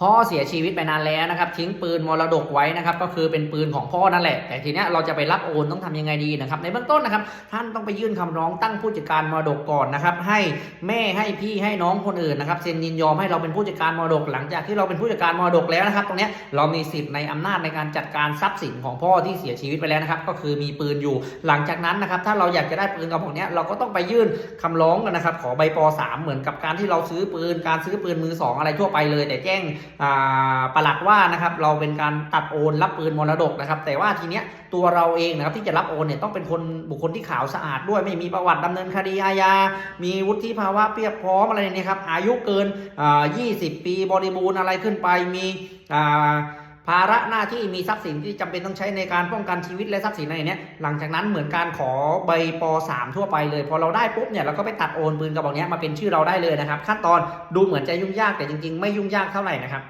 พ่อเสียชีวิตไปนานแล้วนะครับ ทิ้งปืนมรดกไว้นะครับ ก็คือเป็นปืนของพ่อนั่นแหละ แต่ทีนี้เราจะไปรับโอนต้องทำยังไงดีนะครับ ในเบื้องต้นนะครับ ท่านต้องไปยื่นคำร้องตั้งผู้จัดการมรดกก่อนนะครับ ให้แม่ให้พี่ให้น้องคนอื่นนะครับเซ็นยินยอมให้เราเป็นผู้จัดการมรดก หลังจากที่เราเป็นผู้จัดการมรดกแล้วนะครับ ตรงนี้เรามีสิทธิ์ในอำนาจในการจัดการทรัพย์สินของพ่อที่เสียชีวิตไปแล้วนะครับ ก็คือมีปืนอยู่ หลังจากนั้นนะครับ ถ้าเราอยากจะได้ปืนกระบอกนี้เราก็ต้องไปยื่นคำร้องกันนะครับ ขอใบป .3 เหมือนกับการที่เราซื้อปืนการซื้อปืนมือสอะไรทั่วไปเลย แต่แจ้งประหลัดว่านะครับเราเป็นการตัดโอนรับปืนมรดกนะครับ แต่ว่าทีเนี้ยตัวเราเองนะครับที่จะรับโอนเนี่ยต้องเป็นคนบุคคลที่ขาวสะอาดด้วยไม่มีประวัติดำเนินคดีอาญา มีวุฒิภาวะเพียบพร้อมอะไรเนี่ยครับอายุเกิน 20 ปีบริบูรณ์อะไรขึ้นไปมีอ่า ภาระหน้าที่มีทรัพย์สินที่จำเป็นต้องใช้ในการป้องกันชีวิตและทรัพย์สินอะไรเนี้ยหลังจากนั้นเหมือนการขอใบป .3 ทั่วไปเลย พอเราได้ปุ๊บเนี่ยเราก็ไปตัดโอนปืนกระบอกนี้มาเป็นชื่อเราได้เลยนะครับ ขั้นตอนดูเหมือนจะยุ่งยากแต่จริง ๆ ไม่ยุ่งยากเท่าไหร่นะครับ